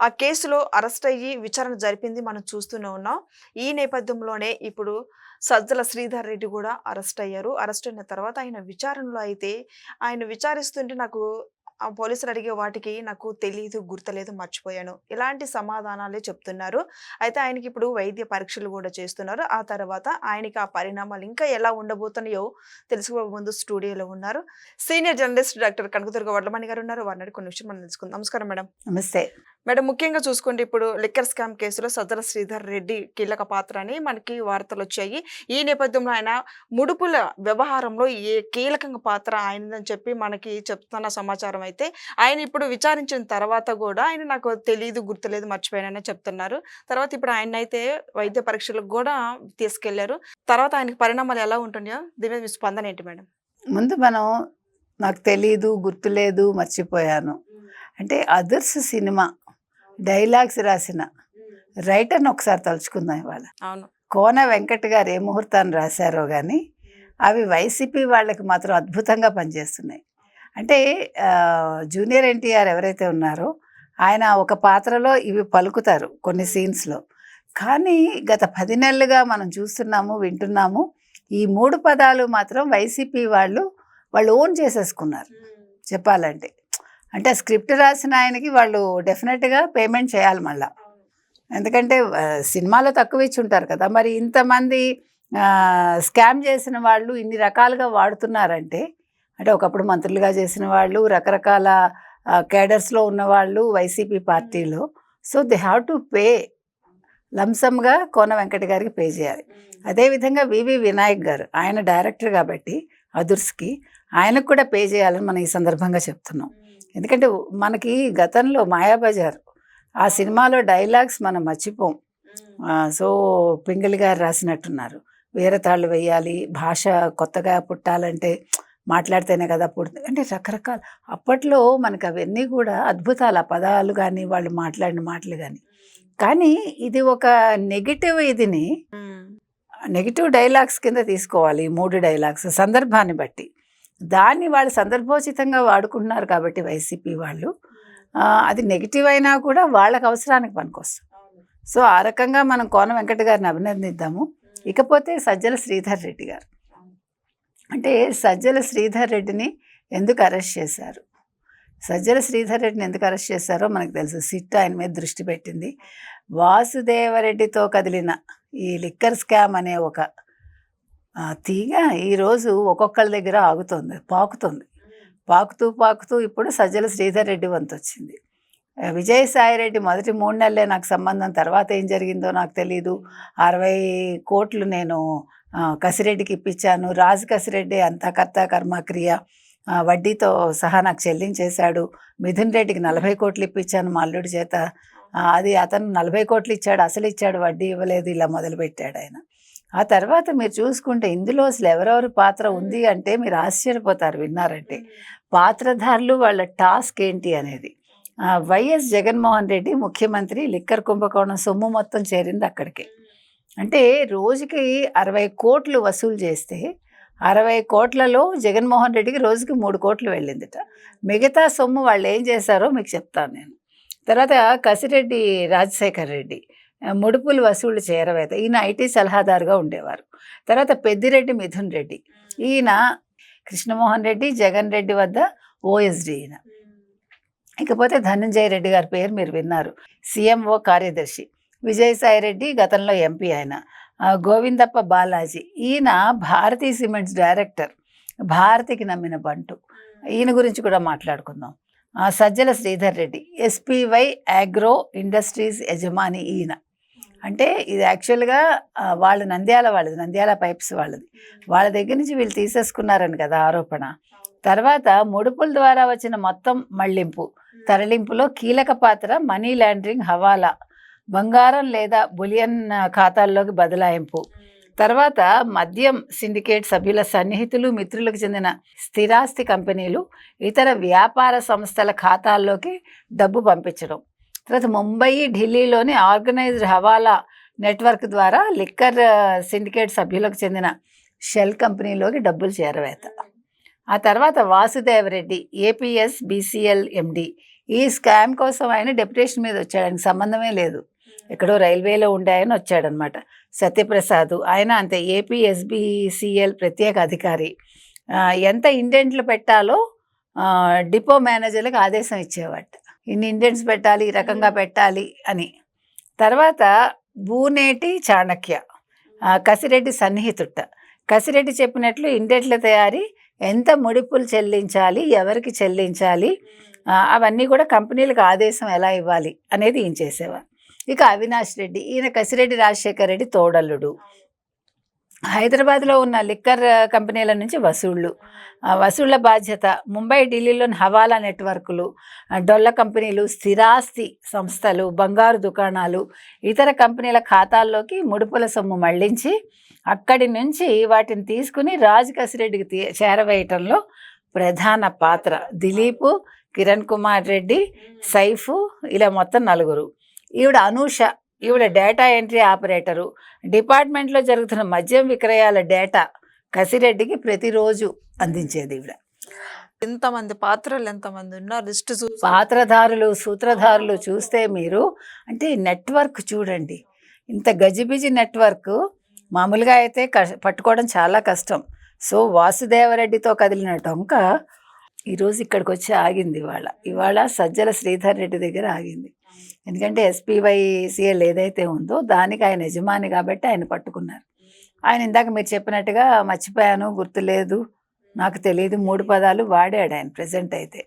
ఆ కేసులో అరెస్ట్ అయ్యి విచారణ జరిపింది మనం చూస్తూనే ఉన్నాం. ఈ నేపథ్యంలోనే ఇప్పుడు సజ్జల శ్రీధర్ రెడ్డి కూడా అరెస్ట్ అయ్యారు. అరెస్ట్ అయిన తర్వాత ఆయన విచారణలో అయితే ఆయన విచారిస్తుంటే నాకు ఆ పోలీసులు అడిగే వాటికి నాకు తెలియదు గుర్తలేదు మర్చిపోయాను. ఇలాంటి సమాధానాలే చెప్తున్నారు. అయితే ఆయనకి ఇప్పుడు వైద్య పరీక్షలు కూడా చేస్తున్నారు. ఆ తర్వాత ఆయనకి ఆ పరిణామాలు ఇంకా ఎలా ఉండబోతున్నాయో తెలుసుకోబోయే ముందు స్టూడియోలో ఉన్నారు. Senior journalist doctor Kanakadurga Vadlamani garu ఉన్నారు. వారిని కొన్ని విషయం మనం తెలుసుకుందాం. నమస్కారం మేడం. నమస్తే. మేడం ముఖ్యంగా చూసుకుంటే ఇప్పుడు లిక్కర్ స్కామ్ కేసులో సదర శ్రీధర్ రెడ్డి కీలక పాత్ర అని మనకి వార్తలు వచ్చాయి ఈ నేపథ్యంలో ఆయన ముడుపుల వ్యవహారంలో ఏ కీలకంగా పాత్ర ఆయనదని చెప్పి మనకి చెప్తున్న సమాచారం అయితే ఆయన ఇప్పుడు విచారించిన తర్వాత కూడా ఆయన నాకు తెలియదు గుర్తులేదు మర్చిపోయానని చెప్తున్నారు. తర్వాత ఇప్పుడు ఆయన అయితే వైద్య పరీక్షలకు కూడా తీసుకెళ్ళారు. తర్వాత ఆయనకి పరిణామాలు ఎలా ఉంటున్నాయో దీని మీద మీ స్పందన ఏంటి మేడం? ముందు మనం నాకు తెలీదు గుర్తులేదు మర్చిపోయాను. అంటే అదర్స్ సినిమా డైలాగ్స్ రాసిన రైటర్ని ఒకసారి తలుచుకుందాం ఇవాళ. అవును. కోన వెంకట్ గారు ఏ ముహూర్తాన్ని రాశారో కానీ అవి వైసీపీ వాళ్ళకి మాత్రం అద్భుతంగా పనిచేస్తున్నాయి. అంటే జూనియర్ ఎన్టీఆర్ ఎవరైతే ఉన్నారో ఆయన ఒక పాత్రలో ఇవి పలుకుతారు కొన్ని సీన్స్లో. కానీ గత పది నెలలుగా మనం చూస్తున్నాము వింటున్నాము ఈ మూడు పదాలు మాత్రం వైసీపీ వాళ్ళు వాళ్ళు ఓన్ చేసేసుకున్నారు. చెప్పాలంటే. అంటే స్క్రిప్ట్ రాసిన ఆయనకి వాళ్ళు డెఫినెట్గా పేమెంట్ చేయాలి మళ్ళా. ఎందుకంటే సినిమాలో తక్కువ ఇచ్చి ఉంటారు కదా. మరి ఇంతమంది స్కామ్ చేసిన వాళ్ళు ఇన్ని రకాలుగా వాడుతున్నారంటే అంటే ఒకప్పుడు మంత్రులుగా చేసిన వాళ్ళు రకరకాల కేడర్స్లో ఉన్నవాళ్ళు వైసీపీ పార్టీలో so they have to pay లంసమ్గా Kona Venkata గారికి పే చేయాలి. అదేవిధంగా వివి వినాయక్ గారు ఆయన డైరెక్టర్ కాబట్టి అదుర్స్కి ఆయనకు కూడా పే చేయాలని మనం ఈ సందర్భంగా చెప్తున్నాం. ఎందుకంటే మనకి గతంలో మాయాబజార్ ఆ సినిమాలో డైలాగ్స్ మనం మర్చిపోం. సో పింగళి గారు రాసినట్టున్నారు. వేరే తాళ్ళు వేయాలి భాష కొత్తగా పుట్టాలంటే మాట్లాడితేనే కదా పుడుతుంది. అంటే రకరకాల అప్పట్లో మనకు అవన్నీ కూడా అద్భుతాలు ఆ పదాలు కానీ వాళ్ళు మాట్లాడిన మాటలు కానీ కానీ ఇది ఒక నెగిటివ్ ఇదిని నెగిటివ్ డైలాగ్స్ కింద తీసుకోవాలి ఈ మూడు డైలాగ్స్ సందర్భాన్ని బట్టి. దాన్ని వాళ్ళు సందర్భోచితంగా వాడుకుంటున్నారు కాబట్టి వైసీపీ వాళ్ళు. అది నెగిటివ్ అయినా కూడా వాళ్ళకి అవసరానికి పనికొస్తుంది. సో ఆ రకంగా మనం కోన వెంకట గారిని అభినందిద్దాము. ఇకపోతే సజ్జల శ్రీధర్ రెడ్డి గారు. అంటే సజ్జల శ్రీధర్ రెడ్డిని ఎందుకు అరెస్ట్ చేశారు? సజ్జల శ్రీధర్ రెడ్డిని ఎందుకు అరెస్ట్ చేశారో మనకు తెలుసు. సిట్ ఆయన మీద దృష్టి పెట్టింది. వాసుదేవరెడ్డితో కదిలిన ఈ లిక్కర్ స్కామ్ అనే ఒక తీగ ఈరోజు ఒక్కొక్కళ్ళ దగ్గర ఆగుతుంది పాకుతుంది. పాకుతూ పాకుతూ ఇప్పుడు సజ్జల శ్రీధర్ రెడ్డి వంతు వచ్చింది. విజయసాయిరెడ్డి విజయసాయి రెడ్డి మొదటి మూడు నెలలే నాకు సంబంధం తర్వాత ఏం జరిగిందో నాకు తెలియదు అరవై కోట్లు నేను కసిరెడ్డికి ఇప్పించాను. రాజు కసిరెడ్డి అంతా కర్త కర్మ క్రియ వడ్డీతో సహా నాకు చెల్లించేశాడు. మిథున్ రెడ్డికి నలభై కోట్లు ఇప్పించాను మా అల్లుడి చేత. అది అతను నలభై కోట్లు ఇచ్చాడు అసలు ఇచ్చాడు వడ్డీ ఇవ్వలేదు ఇలా మొదలుపెట్టాడు ఆయన. ఆ తర్వాత మీరు చూసుకుంటే ఇందులో అసలు ఎవరెవరి పాత్ర ఉంది అంటే మీరు ఆశ్చర్యపోతారు విన్నారంటే. పాత్రధారులు వాళ్ళ టాస్క్ ఏంటి అనేది. వైఎస్ జగన్మోహన్ రెడ్డి ముఖ్యమంత్రి లిక్కర్ కుంభకోణం సొమ్ము మొత్తం చేరింది అక్కడికి. అంటే రోజుకి అరవై కోట్లు వసూలు చేస్తే అరవై కోట్లలో జగన్మోహన్ రెడ్డికి రోజుకి మూడు కోట్లు వెళ్ళిందిట. మిగతా సొమ్ము వాళ్ళు ఏం చేశారో మీకు చెప్తాను నేను. తర్వాత కసిరెడ్డి రాజశేఖర్ రెడ్డి. ముడుపులు వసూలు చేరవేత. ఈయన ఐటీ సలహాదారుగా ఉండేవారు. తర్వాత పెద్దిరెడ్డి మిథున్ రెడ్డి. ఈయన కృష్ణమోహన్ రెడ్డి జగన్ రెడ్డి వద్ద ఓఎస్డి ఈయన. ఇకపోతే ధనంజయ రెడ్డి గారి పేరు మీరు విన్నారు. సీఎంఓ కార్యదర్శి. విజయసాయి రెడ్డి గతంలో ఎంపీ ఆయన. గోవిందప్ప బాలాజీ. ఈయన భారతీ సిమెంట్స్ డైరెక్టర్. భారతికి నమ్మిన బంటు. ఈయన గురించి కూడా మాట్లాడుకుందాం. ఆ, Sajjala Sridhar Reddy. SPY agro industries యజమాని ఈయన. అంటే ఇది యాక్చువల్గా వాళ్ళ నంద్యాల వాళ్ళది నంద్యాల పైప్స్ వాళ్ళది. వాళ్ళ దగ్గర నుంచి వీళ్ళు తీసేసుకున్నారని కదా ఆరోపణ. తర్వాత ముడుపుల ద్వారా వచ్చిన మొత్తం మళ్ళింపు తరలింపులో కీలక పాత్ర మనీ లాండరింగ్ హవాలా. బంగారం లేదా బులియన్ ఖాతాల్లోకి బదలాయింపు. తర్వాత మద్యం సిండికేట్ సభ్యుల సన్నిహితులు మిత్రులకు చెందిన స్థిరాస్తి కంపెనీలు ఇతర వ్యాపార సంస్థల ఖాతాల్లోకి డబ్బు పంపించడం. తర్వాత ముంబై ఢిల్లీలోని ఆర్గనైజ్డ్ హవాలా నెట్వర్క్ ద్వారా లిక్కర్ సిండికేట్ సభ్యులకు చెందిన షెల్ కంపెనీలోకి డబ్బులు చేరవేత. ఆ తర్వాత వాసుదేవరెడ్డి ఏపీఎస్ బీసీఎల్ ఎండి. ఈ స్కామ్ కోసం ఆయన డెప్యుటేషన్ మీద వచ్చాడు. ఆయనకు సంబంధమే లేదు. ఎక్కడో రైల్వేలో ఉండే ఆయన వచ్చాడనమాట. సత్యప్రసాద్. ఆయన అంతే. ఏపీఎస్బిసిఎల్ ప్రత్యేక అధికారి. ఎంత ఇండెంట్లు పెట్టాలో డిపో మేనేజర్లకు ఆదేశం ఇచ్చేవాట ఇన్ని ఇండెంట్స్ పెట్టాలి ఈ రకంగా పెట్టాలి అని. తర్వాత బూనేటి చాణక్య కసిరెడ్డి సన్నిహితుట్ట. కసిరెడ్డి చెప్పినట్లు ఇండెంట్ల తయారీ ఎంత ముడిపులు చెల్లించాలి ఎవరికి చెల్లించాలి అవన్నీ కూడా కంపెనీలకు ఆదేశం ఎలా ఇవ్వాలి అనేది ఈయన చేసేవారు. ఇక అవినాష్ రెడ్డి ఈయన కసిరెడ్డి రాజశేఖర్ రెడ్డి తోడల్లుడు. హైదరాబాద్లో ఉన్న లిక్కర్ కంపెనీల నుంచి వసూళ్ళు ఆ, వసూళ్ళ బాధ్యత ముంబై ఢిల్లీలోని హవాలా నెట్వర్కులు డొల్ల కంపెనీలు స్థిరాస్తి సంస్థలు బంగారు దుకాణాలు ఇతర కంపెనీల ఖాతాల్లోకి ముడుపుల సొమ్ము మళ్ళించి అక్కడి నుంచి వాటిని తీసుకుని రాజు కసిరెడ్డికి తీ- చేరవేయటంలో ప్రధాన పాత్ర. దిలీపు కిరణ్ కుమార్ రెడ్డి సైఫు ఇలా మొత్తం నలుగురు. ఈవిడ అనూష ఈవిడ డేటా ఎంట్రీ ఆపరేటరు. డిపార్ట్మెంట్లో జరుగుతున్న మద్యం విక్రయాల డేటా కసిరెడ్డికి ప్రతిరోజు అందించేది ఈవిడ. ఎంతమంది పాత్రలు ఎంతమంది ఉన్నారు? లిస్ట్ పాత్రధారులు సూత్రధారులు చూస్తే మీరు అంటే నెట్వర్క్ చూడండి. ఇంత గజిబిజి నెట్వర్క్ మామూలుగా అయితే పట్టుకోవడం చాలా కష్టం. సో వాసుదేవరెడ్డితో కదిలిన డొంక ఈరోజు ఇక్కడికి వచ్చి ఆగింది ఇవాళ. ఇవాళ సజ్జల శ్రీధర్ రెడ్డి దగ్గర ఆగింది. ఎందుకంటే ఎస్పీవైసీఎల్ ఏదైతే ఉందో దానికి ఆయన యజమాని కాబట్టి ఆయన పట్టుకున్నారు. ఆయన ఇందాక మీరు చెప్పినట్టుగా మర్చిపోయాను గుర్తులేదు నాకు తెలియదు మూడు పదాలు వాడాడు ఆయన ప్రజెంట్ అయితే.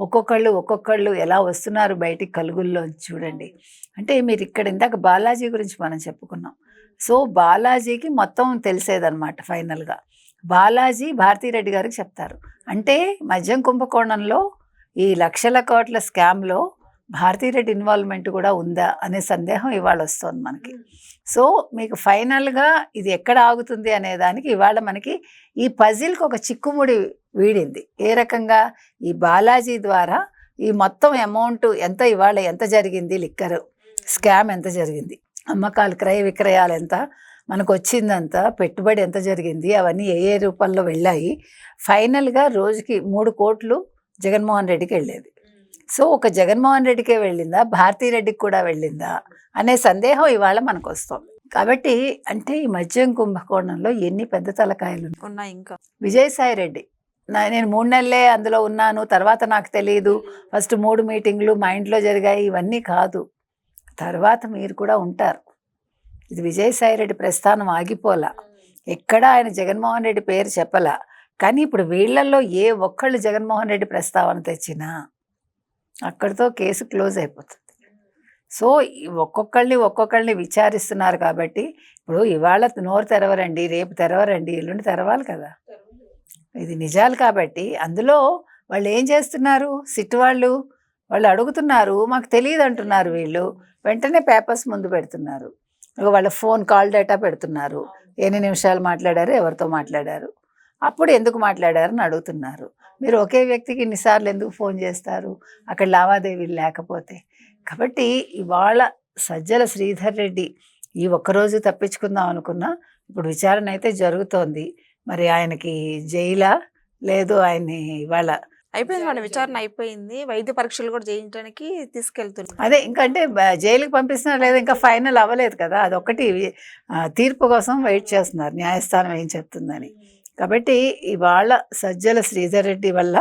ఒక్కొక్కళ్ళు ఒక్కొక్కళ్ళు ఎలా వస్తున్నారు బయటికి కలుగుల్లో చూడండి. అంటే మీరు ఇక్కడ ఇందాక బాలాజీ గురించి మనం చెప్పుకున్నాం. సో బాలాజీకి మొత్తం తెలిసేదన్నమాట ఫైనల్గా. బాలాజీ భారతీరెడ్డి గారికి చెప్తారు. అంటే మద్యం కుంభకోణంలో ఈ లక్షల కోట్ల స్కామ్లో భారతీరెడ్డి ఇన్వాల్వ్మెంట్ కూడా ఉందా అనే సందేహం ఇవాళ వస్తుంది మనకి. సో మీకు ఫైనల్గా ఇది ఎక్కడ ఆగుతుంది అనే దానికి ఇవాళ మనకి ఈ పజిల్కి ఒక చిక్కుముడి వీడింది. ఏ రకంగా? ఈ బాలాజీ ద్వారా ఈ మొత్తం అమౌంట్ ఎంత ఇవాళ ఎంత జరిగింది? లిక్కర్ స్కామ్ ఎంత జరిగింది? అమ్మకాలు క్రయ విక్రయాలు ఎంత? మనకు వచ్చిందంత? పెట్టుబడి ఎంత జరిగింది? అవన్నీ ఏ ఏ రూపంలో వెళ్ళాయి? ఫైనల్గా రోజుకి మూడు కోట్లు జగన్మోహన్ రెడ్డికి వెళ్ళేది. సో ఒక జగన్మోహన్ రెడ్డికే వెళ్ళిందా? భారతీ రెడ్డికి కూడా వెళ్ళిందా? అనే సందేహం ఇవాళ మనకు వస్తుంది కాబట్టి అంటే ఈ మద్యం కుంభకోణంలో ఎన్ని పెద్ద తలకాయలు ఉన్నాయి. ఇంకా. విజయసాయి రెడ్డి. నా- నేను మూడు నెలలే అందులో ఉన్నాను. తర్వాత నాకు తెలియదు ఫస్ట్ మూడు మీటింగ్లు మా ఇంట్లో జరిగాయి. ఇవన్నీ కాదు. తర్వాత మీరు కూడా ఉంటారు. ఇది విజయసాయి రెడ్డి ప్రస్థానం ఆగిపోలా. ఎక్కడా ఆయన జగన్మోహన్ రెడ్డి పేరు చెప్పలా. కానీ ఇప్పుడు వీళ్ళల్లో ఏ ఒక్కళ్ళు జగన్మోహన్ రెడ్డి ప్రస్తావన తెచ్చినా అక్కడితో కేసు క్లోజ్ అయిపోతుంది. సో ఒక్కొక్కళ్ళని ఒక్కొక్కళ్ళని విచారిస్తున్నారు కాబట్టి ఇప్పుడు ఇవాళ నోరు తెరవరండి రేపు తెరవరండి ఎల్లుండి తెరవాలి కదా. ఇది నిజాలు కాబట్టి అందులో వాళ్ళు ఏం చేస్తున్నారు? సిట్ వాళ్ళు వాళ్ళు అడుగుతున్నారు మాకు తెలియదు అంటున్నారు వీళ్ళు. వెంటనే పేపర్స్ ముందు పెడుతున్నారు. వాళ్ళ ఫోన్ కాల్ డేటా పెడుతున్నారు. ఎన్ని నిమిషాలు మాట్లాడారు? ఎవరితో మాట్లాడారు? అప్పుడు ఎందుకు మాట్లాడారని అడుగుతున్నారు. మీరు ఒకే వ్యక్తికి ఇన్నిసార్లు ఎందుకు ఫోన్ చేస్తారు? అక్కడ లావాదేవీలు లేకపోతే. కాబట్టి ఇవాళ సజ్జల శ్రీధర్ రెడ్డి ఈ ఒక్కరోజు తప్పించుకుందాం అనుకున్నా ఇప్పుడు విచారణ అయితే జరుగుతోంది. మరి ఆయనకి జైలా? లేదు ఆయన్ని ఇవాళ అయిపోయింది మన విచారణ అయిపోయింది. వైద్య పరీక్షలు కూడా చేయించడానికి తీసుకెళ్తున్నారు. అదే ఇంకంటే జైలుకి పంపిస్తున్నారు లేదా ఇంకా ఫైనల్ అవ్వలేదు కదా. అదొకటి తీర్పు కోసం వెయిట్ చేస్తున్నారు. న్యాయస్థానం ఏం చెప్తుందని. కాబట్టి ఇవాళ సజ్జల శ్రీధర్ రెడ్డి వల్ల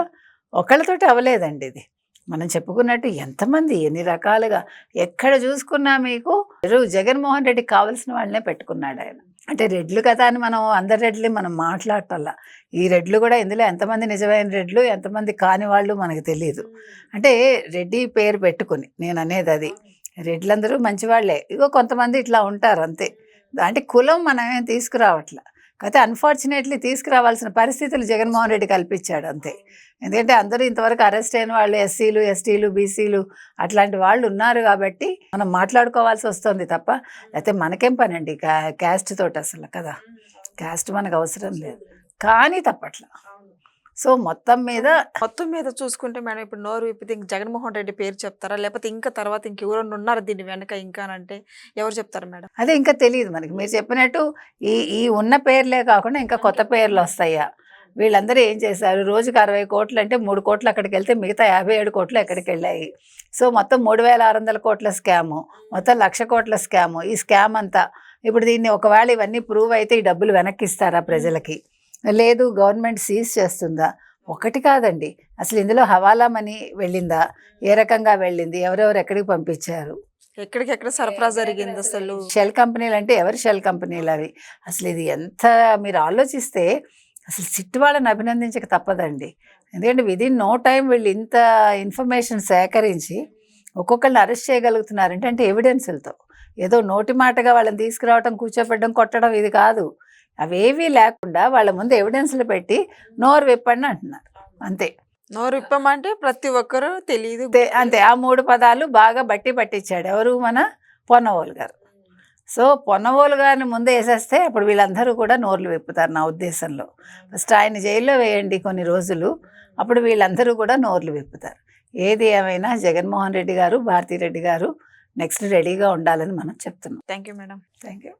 ఒకళ్ళతోటి అవ్వలేదండి ఇది. మనం చెప్పుకున్నట్టు ఎంతమంది ఎన్ని రకాలుగా ఎక్కడ చూసుకున్నా మీకు జగన్మోహన్ రెడ్డికి కావాల్సిన వాళ్ళనే పెట్టుకున్నాడు ఆయన. అంటే రెడ్లు కదా అని మనం అందరి రెడ్లు మనం మాట్లాడటల్లా. ఈ రెడ్లు కూడా ఇందులో ఎంతమంది నిజమైన రెడ్లు ఎంతమంది కాని వాళ్ళు మనకు తెలియదు అంటే రెడ్డి పేరు పెట్టుకుని నేను అనేది అది. రెడ్లందరూ మంచివాళ్ళే. ఇగో కొంతమంది ఇట్లా ఉంటారు అంతే. అంటే కులం మనం ఏం తీసుకురావట్లే. కాకపోతే అన్ఫార్చునేట్లీ తీసుకురావాల్సిన పరిస్థితులు జగన్మోహన్ రెడ్డి కల్పించాడు అంతే. ఎందుకంటే అందరూ ఇంతవరకు అరెస్ట్ అయిన వాళ్ళు ఎస్సీలు ఎస్టీలు బీసీలు అట్లాంటి వాళ్ళు ఉన్నారు కాబట్టి మనం మాట్లాడుకోవాల్సి వస్తుంది తప్ప లేకపోతే మనకేం పని అండి క్యాస్ట్ తోటి అసలు కదా. క్యాస్ట్ మనకు అవసరం లేదు. కానీ తప్పట్ల. సో మొత్తం మీద మొత్తం మీద చూసుకుంటే మేడం ఇప్పుడు నోరు విప్పితే ఇంక జగన్మోహన్ రెడ్డి పేరు చెప్తారా? లేకపోతే ఇంకా తర్వాత ఇంకెవరన్నా ఉన్నారు దీని వెనక ఇంకా అంటే ఎవరు చెప్తారు మేడం? అదే ఇంకా తెలియదు మనకి. మీరు చెప్పినట్టు ఈ ఈ ఉన్న పేర్లే కాకుండా ఇంకా కొత్త పేర్లు వస్తాయా? వీళ్ళందరూ ఏం చేశారు? రోజుకి అరవై కోట్లు అంటే మూడు కోట్లు అక్కడికి వెళ్తే మిగతా యాభై ఏడు కోట్లు ఎక్కడికి వెళ్ళాయి సో మొత్తం మూడు వేల ఆరు వందల కోట్ల స్కాము. మొత్తం లక్ష కోట్ల స్కాము. ఈ స్కామ్ అంతా ఇప్పుడు దీన్ని ఒకవేళ ఇవన్నీ ప్రూవ్ అయితే ఈ డబ్బులు వెనక్కి ఇస్తారా ప్రజలకి? లేదు గవర్నమెంట్ సీజ్ చేస్తుందా? ఒకటి కాదండి. అసలు ఇందులో హవాలా మనీ వెళ్ళిందా? ఏ రకంగా వెళ్ళింది? ఎవరెవరు ఎక్కడికి పంపించారు? ఎక్కడికెక్కడ సరఫరా జరిగింది అసలు? షెల్ కంపెనీలు అంటే ఎవరి షెల్ కంపెనీలు అవి? అసలు ఇది ఎంత మీరు ఆలోచిస్తే అసలు సిట్ వాళ్ళని అభినందించక తప్పదండి. ఎందుకంటే విదిన్ నో టైం వీళ్ళు ఇంత ఇన్ఫర్మేషన్ సేకరించి ఒక్కొక్కరిని అరెస్ట్ చేయగలుగుతున్నారంటే అంటే ఎవిడెన్సులతో ఏదో నోటి మాటగా వాళ్ళని తీసుకురావడం కూర్చోపెట్టడం కొట్టడం ఇది కాదు. అవేవీ లేకుండా వాళ్ళ ముందు ఎవిడెన్స్లు పెట్టి నోరు విప్పండి అంటున్నారు. అంతే. నోరు విప్పమంటే ప్రతి ఒక్కరూ తెలియదు అంతే. ఆ మూడు పదాలు బాగా బట్టి పట్టించాడు. ఎవరు? మన పొన్నవోలు గారు. సో పొన్నవోలు గారిని ముందే వేసేస్తే అప్పుడు వీళ్ళందరూ కూడా నోర్లు విప్పుతారు నా ఉద్దేశంలో. ఫస్ట్ ఆయన జైల్లో వేయండి కొన్ని రోజులు అప్పుడు వీళ్ళందరూ కూడా నోర్లు విప్పుతారు. ఏది ఏమైనా జగన్మోహన్ రెడ్డి గారు భారతీ రెడ్డి గారు నెక్స్ట్ రెడీగా ఉండాలని మనం చెప్తున్నాం. Thank you madam. Thank you